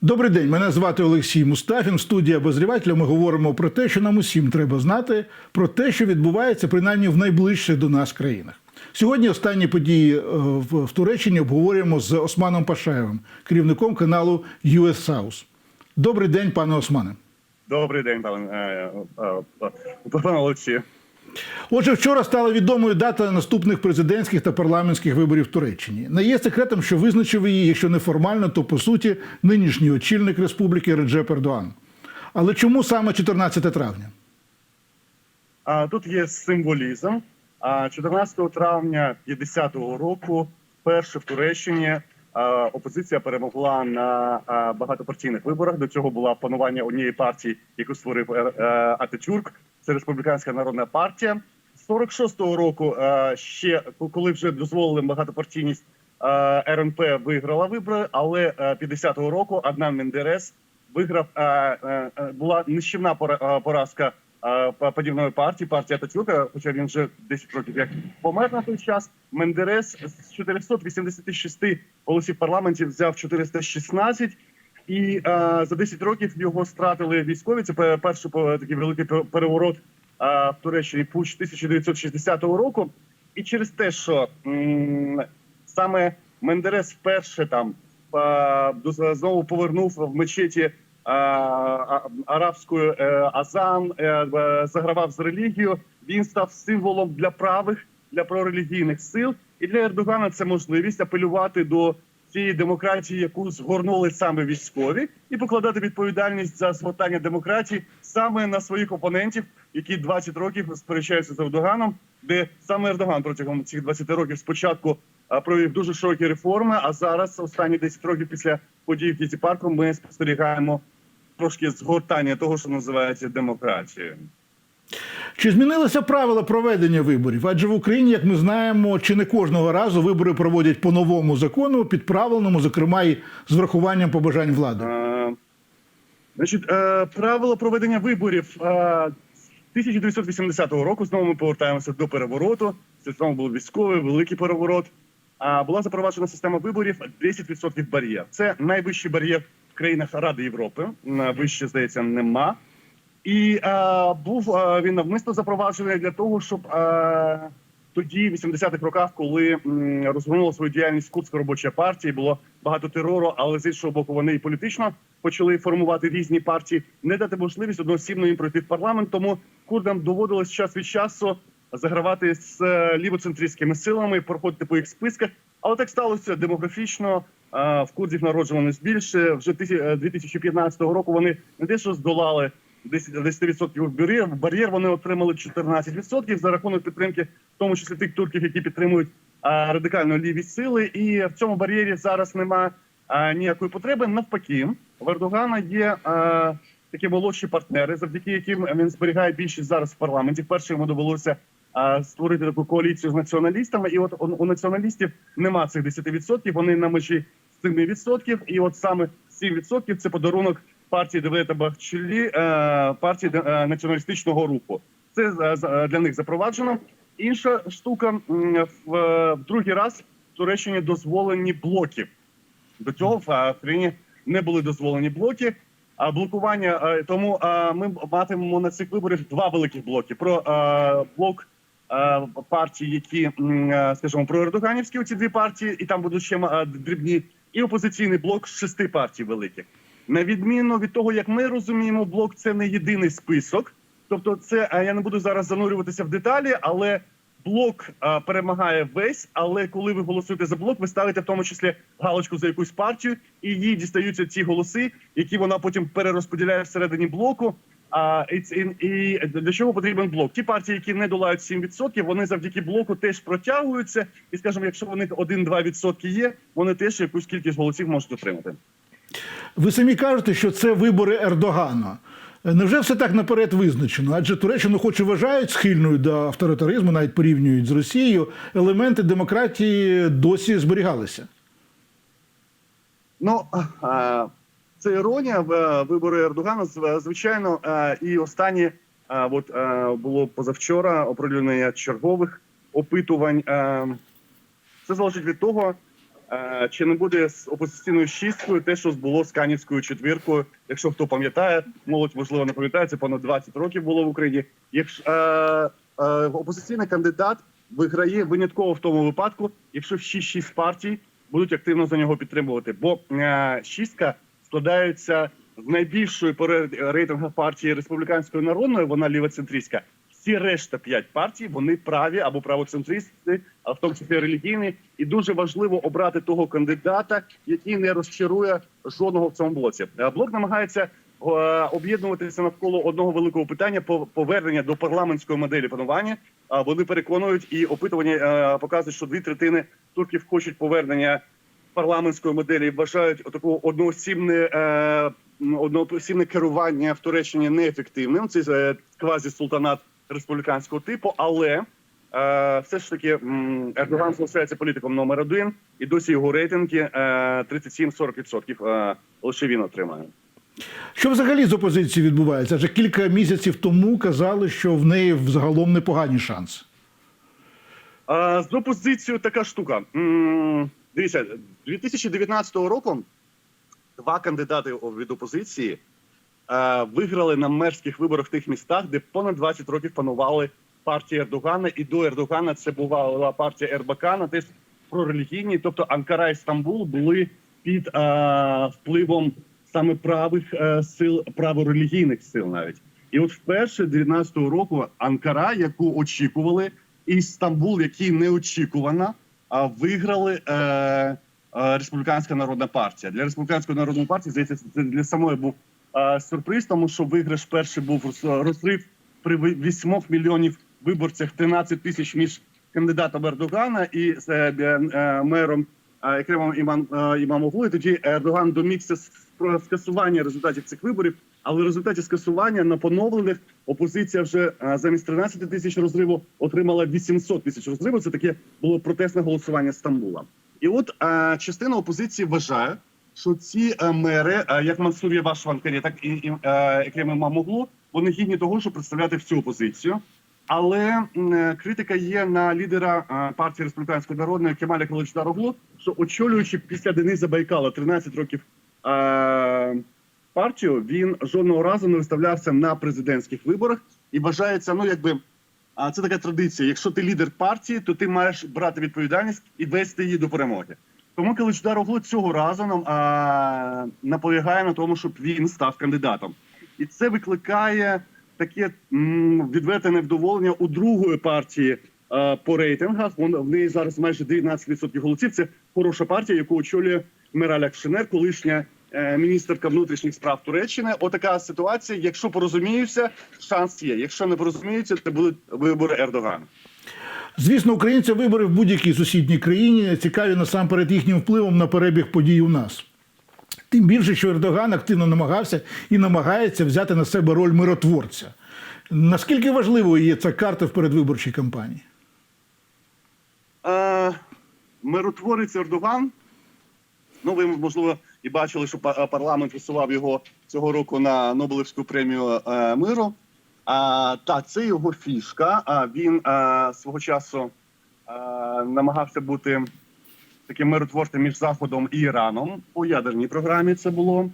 Добрий день, мене звати Олексій Мустафін. В студії обозрівателя ми говоримо про те, що нам усім треба знати, про те, що відбувається принаймні в найближчих до нас країнах. Сьогодні останні події е, в Туреччині обговорюємо з Османом Пашаєвим, керівником каналу US House. Добрий день, пане Османе. Добрий день, пане е, е, пане Олексію. Отже, вчора стала відомою дата наступних президентських та парламентських виборів в Туреччині. Не є секретом, що визначив її, якщо не формально, то по суті нинішній очільник республіки Реджеп Ердоан. Але чому саме 14 травня? Тут є символізм. А 14 травня 50-го року, вперше в Туреччині, опозиція перемогла на багатопартійних виборах. До цього була панування однієї партії, яку створив е, е, Ататюрк. Це республіканська народна партія. З 46-го року е, ще коли вже дозволили багатопартійність, е, РНП виграла вибори, але е, 50-го року Аднан Мендерес виграв е, е, е, була нищівна пора- е, поразка е, подібної партії, партія Ататюрка, хоча він вже 10 років як помер на той час. Мендерес з 486 голосів в парламенті взяв 416, і е, за 10 років його стратили військові. Це пе- перший такий великий пе- переворот е, в Туреччині пуч 1960 року. І через те, що м, саме Мендерес вперше там е, знову повернув в мечеті а- арабською е, азан, е, загравав з релігією. Він став символом для правих, для прорелігійних сил. І для Ердогана це можливість апелювати до цієї демократії, яку згорнули саме військові, і покладати відповідальність за згортання демократії саме на своїх опонентів, які 20 років сперечаються з Ердоганом, де саме Ердоган протягом цих 20 років спочатку провів дуже широкі реформи. А зараз, останні 10 років після подій в Гізі парку, ми спостерігаємо трошки згортання того, що називається демократією. Чи змінилися правила проведення виборів? Адже в Україні, як ми знаємо, чи не кожного разу вибори проводять по новому закону, підправленому, зокрема і з врахуванням побажань влади. Е, Значить, е, правила проведення виборів е, з 1980 року. Знову ми повертаємося до перевороту. Це знову був військовий великий переворот. А була запроваджена система виборів 10% бар'єр. Це найвищий бар'єр в країнах Ради Європи. На Вище здається, нема. І е, був е, він навмисно запроваджений для того, щоб е, тоді, в 80-х роках, коли розгорнула свою діяльність Курдська робоча партія, було багато терору, але з іншого боку, вони і політично почали формувати різні партії, не дати можливість одноосібно їм пройти в парламент. Тому курдам доводилось час від часу загравати з е, лівоцентристськими силами, проходити по їх списках. Але так сталося демографічно. е, В курдів народжуваність більше. Вже тисі- е, 2015 року вони не те, що здолали 10 10% бар'єр, бар'єр вони отримали 14% за рахунок підтримки, в тому числі тих турків, які підтримують радикально ліві сили. І в цьому бар'єрі зараз немає а, ніякої потреби. Навпаки, в Ердогана є такі молодші партнери, завдяки яким він зберігає більшість зараз в парламенті. Вперше йому довелося створити таку коаліцію з націоналістами. І от у націоналістів нема цих 10%, Вони на межі 7%. І от саме 7% – це подарунок партії Девлета Бахчелі, е, партії е, націоналістичного руху. Це е, для них запроваджено. Інша штука в, другий раз в Туреччині дозволені блоки. До цього в країні не були дозволені блоки. А блокування тому ми матимемо на цих виборах два великих блоки: про блок партій, які скажімо, про Ердоганівські ці дві партії, і там будуть ще дрібні, і опозиційний блок з шести партій великих. На відміну від того, як ми розуміємо, блок це не єдиний список. Тобто, це я не буду зараз занурюватися в деталі, але блок е, перемагає весь. Але коли ви голосуєте за блок, ви ставите в тому числі галочку за якусь партію, і їй дістаються ті голоси, які вона потім перерозподіляє всередині блоку. А і, і, для чого потрібен блок? Ті партії, які не долають 7%, вони завдяки блоку теж протягуються. І скажімо, якщо вони 1-2% є, вони теж якусь кількість голосів можуть отримати. Ви самі кажете, що це вибори Ердогана. Невже все так наперед визначено? Адже Туреччину, хоч і вважають схильною до авторитаризму, навіть порівнюють з Росією, елементи демократії досі зберігалися. Ну е, це іронія в е, вибори Ердогана. Звичайно, е, і останні е, от е, було позавчора оприлюднення чергових опитувань. Е, Це залежить від того, Е, Чи не буде з опозиційною шісткою те, що було з Канівською четвіркою? Якщо хто пам'ятає, молодь можливо не пам'ятає, це понад 20 років було в Україні. Якщо е, е, опозиційний кандидат виграє винятково в тому випадку, якщо всі шість партій будуть активно за нього підтримувати, бо е, шістка складається з найбільшої по партії республіканської народної, вона лівоцентристська. Всі решта п'ять партій вони праві або правоцентристи, а в тому числі релігійні. І дуже важливо обрати того кандидата, який не розчарує жодного в цьому блоці. Блок намагається е, об'єднуватися навколо одного великого питання по повернення до парламентської моделі панування. Вони переконують і опитування е, показують, що дві третини турків хочуть повернення парламентської моделі вважають такого одноосібне е, одноосібне керування в Туреччині неефективним. Це е, квазі-султанат республіканського типу, але е, все ж таки Ердоган залишається політиком номер один, і досі його рейтинги е, 37-40% е, лише він отримає. Що взагалі з опозицією відбувається? Адже кілька місяців тому казали, що в неї взагалом непогані шанси. А, з опозицією така штука. М, Дивіться, 2019 року два кандидати від опозиції е, виграли на мерських виборах в тих містах, де понад 20 років панували партії Ердогана. І до Ердогана це була партія Ербакана, теж прорелігійні. Тобто Анкара і Стамбул були під е, впливом саме правих е, сил, праворелігійних сил навіть. І от вперше 19-го року Анкара, яку очікували, і Стамбул, який неочікувано, а виграли е, е, республіканська народна партія. Для республіканської народної партії здається, це для самої був е, сюрприз, тому що виграш перший був розрив при 8 мільйонів виборцях 13 тисяч між кандидатом Ердогана і е, е, мером е, Екремом Іман е, Імамоглу. Тоді Ердоган домігся про скасування результатів цих виборів. Але в результаті скасування на поновлених опозиція вже е, замість 13 тисяч розриву отримала 800 тисяч розриву. Це таке було протестне голосування Стамбула. І от е, частина опозиції вважає, що ці е, мери, е, як Мансур Єваш в так і, і Екрем Імамоглу, вони гідні того, щоб представляти всю опозицію. Але е, критика є на лідера партії республіканської народної Кемаля Каличдароглу, що очолюючи після Дениза Байкала 13 років партію, він жодного разу не виставлявся на президентських виборах і вважається, ну якби. А це така традиція. Якщо ти лідер партії, то ти маєш брати відповідальність і вести її до перемоги. Тому Каличдар Оглу цього разу нам а, наполягає на тому, щоб він став кандидатом, і це викликає таке м, відверте невдоволення у другої партії а, по рейтингах. Вон в неї зараз майже 19% голосів. Це хороша партія, яку очолює Мераль Акшенер, колишня е, міністерка внутрішніх справ Туреччини. Отака ситуація. Якщо порозуміються, шанс є. Якщо не порозуміються, це будуть вибори Ердогана. Звісно, українцям вибори в будь-якій сусідній країні цікаві насамперед їхнім впливом на перебіг подій у нас. Тим більше, що Ердоган активно намагався і намагається взяти на себе роль миротворця. Наскільки важливою є ця карта в передвиборчій кампанії? Е, миротворець Ердоган. Ну, ви можливо і бачили, що парламент висував його цього року на Нобелівську премію е, миру. А, так, це його фішка. А він е, свого часу е, намагався бути таким миротворцем між Заходом і Іраном по ядерній програмі. Це було.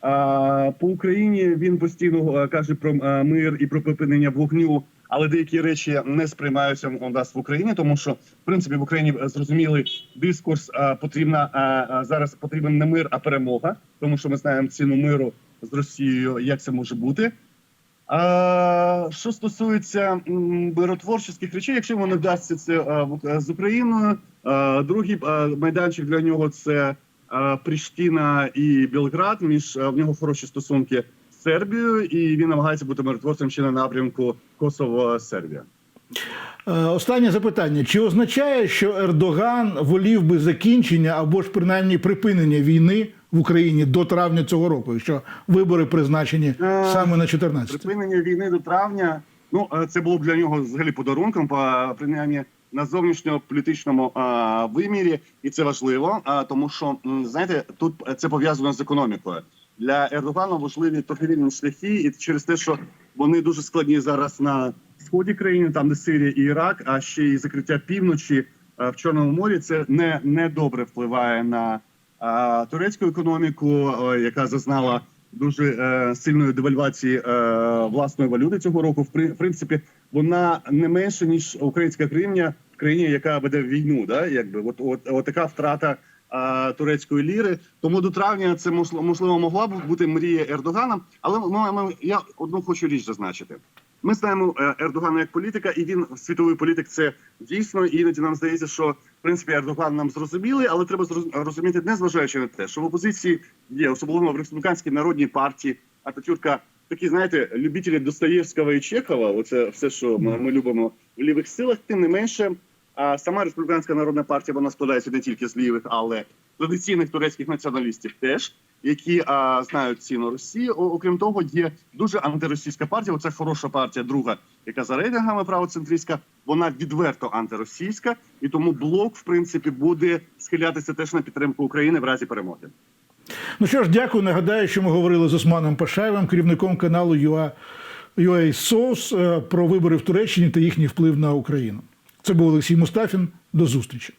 А, по Україні він постійно каже про мир і про припинення вогню, але деякі речі не сприймаються у нас в Україні, тому що в принципі в Україні е, зрозумілий дискурс. е, Потрібна е, зараз потрібен не мир, а перемога, тому що ми знаємо ціну миру з Росією, як це може бути. А, що стосується миротворчих речей, якщо не вдасться це е, з Україною, е, другий е, майданчик для нього це е, Пріштіна і Білград. Між е, в нього хороші стосунки з Сербією, і він намагається бути миротворцем ще на напрямку Косово-Сербія. Е, Останнє запитання: чи означає, що Ердоган волів би закінчення або ж принаймні припинення війни в Україні до травня цього року, якщо вибори призначені саме на 14? Припинення війни до травня. Ну е, це було б для нього взагалі подарунком, по принаймні на зовнішньополітичному а, вимірі, і це важливо. А тому, що знаєте, тут це пов'язано з економікою. Для Ердогана важливі торгівельні шляхи, і через те, що вони дуже складні зараз на сході країни, там де Сирія і Ірак, а ще й закриття півночі е, в Чорному морі. Це не, не добре впливає на е, турецьку економіку, е, яка зазнала дуже е, сильної девальвації е, власної валюти цього року. В принципі, вона не менше ніж українська в країні, яка веде війну. Да, якби от, от, от така втрата турецької ліри. Тому до травня це можливо, могла б бути мрія Ердогана. Але ми, я одну хочу річ зазначити. Ми знаємо Ердогана як політика, і він світовий політик. Це дійсно іноді нам здається, що в принципі Ердоган нам зрозумілий, але треба зрозуміти, розуміти, незважаючи на те, що в опозиції є особливо в республіканській народній партії Ататюрка такі, знаєте, любителі Достоєвського і Чехова. Оце все, що ми, ми любимо в лівих силах. Тим не менше, сама республіканська народна партія вона складається не тільки з лівих, але традиційних турецьких націоналістів теж, які а, знають ціну Росії. О- окрім того, є дуже антиросійська партія. Оце хороша партія, друга, яка за рейтингами правоцентристська. Вона відверто антиросійська, і тому блок, в принципі, буде схилятися теж на підтримку України в разі перемоги. Ну що ж, дякую. Нагадаю, що ми говорили з Османом Пашаєвим, керівником каналу UA, UA е, про вибори в Туреччині та їхній вплив на Україну. Це був Олексій Мустафін. До зустрічі.